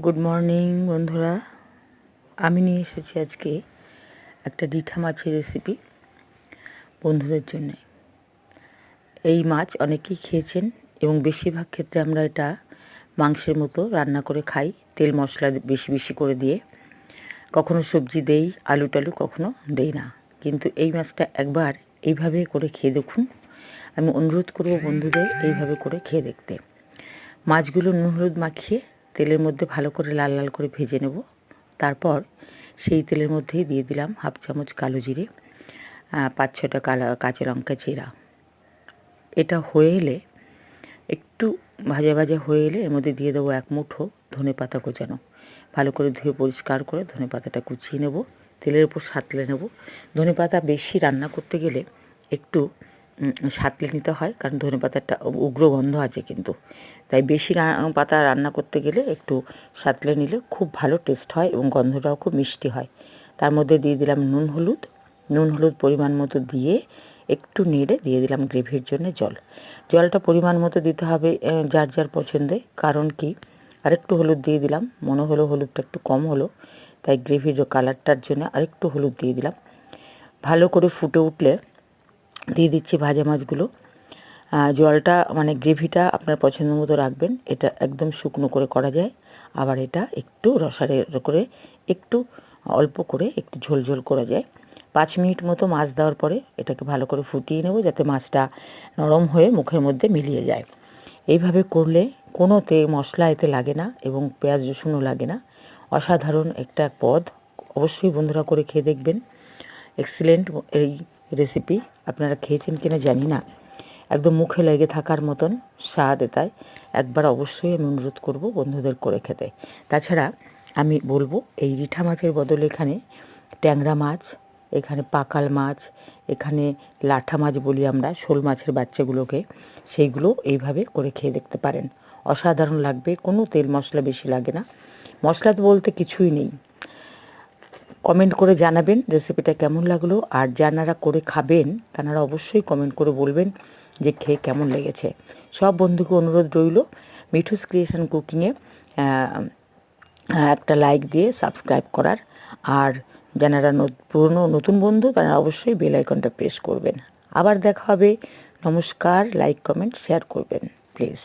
Good morning বন্ধুরা। আমি নিয়ে এসেছি আজকে একটা ডিঠা মাছের রেসিপি বন্ধুদের জন্য। এই মাছ অনেকেই খেয়েছেন এবং বেশিরভাগ ক্ষেত্রে আমরা এটা মাংসের মতো রান্না করে খাই, তেল মশলা বেশি বেশি করে দিয়ে। কখনো সবজি দেই, আলু টালু কখনো দেই না। কিন্তু এই মাছটা একবার এইভাবে করে খেয়ে দেখুন। আমি অনুরোধ করব বন্ধুদের এইভাবে করে খেয়ে দেখতে। মাছগুলো নুন হলুদ মাখিয়ে তেলের মধ্যে ভালো করে লাল লাল করে ভেজে নেব। তারপর সেই তেলের মধ্যেই দিয়ে দিলাম হাফ চামচ কালো জিরে পাঁচ ছটা কালা, কাঁচা লঙ্কা চিরা এটা হয়ে এলে, একটু ভাজা ভাজা হয়ে এলে এর মধ্যে দিয়ে দেবো এক মুঠো ধনে পাতা কোচানো ভালো করে ধুয়ে পরিষ্কার করে ধনে পাতাটা কুচিয়ে নেব, তেলের উপর সাতলে নেব। ধনে পাতা বেশি রান্না করতে গেলে একটু সাতলে নিতে হয়, কারণ ধনে পাতাটা উগ্র গন্ধ আছে কিন্তু। তাই বেশি পাতা রান্না করতে গেলে একটু সাতলে নিলে খুব ভালো টেস্ট হয় এবং গন্ধটাও খুব মিষ্টি হয়। তার মধ্যে দিয়ে দিলাম নুন হলুদ। নুন হলুদ পরিমাণ মতো দিয়ে একটু নেড়ে দিয়ে দিলাম গ্রেভির জন্য জল। জলটা পরিমাণ মতো দিতে হবে যার যার পছন্দে। কারণ কি? আরেকটু হলুদ দিয়ে দিলাম। মনে হলো হলুদটা একটু কম হলো। তাই গ্রেভির কালারটার জন্য আরেকটু হলুদ দিয়ে দিলাম। ভালো করে ফুটে উঠলে দিয়ে দিচ্ছি ভাজা মাছগুলো। জলটা মানে গ্রেভিটা আপনার পছন্দ মতো রাখবেন। এটা একদম শুকনো করে করা যায়। আবার এটা একটু রসারে করে একটু অল্প করে একটু ঝোল ঝোল করা যায়। পাঁচ মিনিট মতো মাছ দেওয়ার পরে এটাকে ভালো করে ফুটিয়ে নেব যাতে মাছটা নরম হয়ে মুখের মধ্যে মিলিয়ে যায়। এইভাবে করলে কোনো তে মশলা এতে লাগে না এবং পেঁয়াজ রসুনও লাগে না। অসাধারণ একটা পদ। অবশ্যই বন্ধুরা করে খেয়ে দেখবেন। এক্সিলেন্ট এই রেসিপি আপনারা খেয়েছেন কিনা জানি না। একদম মুখে লেগে থাকার মতন স্বাদ এটাই। একবার অবশ্যই আমি অনুরোধ করব বন্ধুদের করে খেতে। তাছাড়া আমি বলব, এই রিঠা মাছের বদলে এখানে ট্যাংরা মাছ, এখানে পাকাল মাছ, এখানে লাঠা মাছ বলি আমরা, শোল মাছের বাচ্চাগুলোকে, সেইগুলো এইভাবে করে খেয়ে দেখতে পারেন। অসাধারণ লাগবে, কোনো তেল মশলা বেশি লাগে না। মশলা বলতে কিছুই নেই। কমেন্ট করে জানাবেন রেসিপিটা কেমন লাগল, আর যারা করে খাবেন তারা অবশ্যই কমেন্ট করে বলবেন যে খেয়ে কেমন লেগেছে। সব বন্ধুকে অনুরোধ রইল, মিঠুস ক্রিয়েশন কুকিংয়ে একটা লাইক দিয়ে সাবস্ক্রাইব করার, আর যারা পুরনো নতুন বন্ধু, তারা অবশ্যই বেল আইকনটা প্রেস করবেন। আবার দেখা হবে, নমস্কার লাইক কমেন্ট শেয়ার করবেন প্লিজ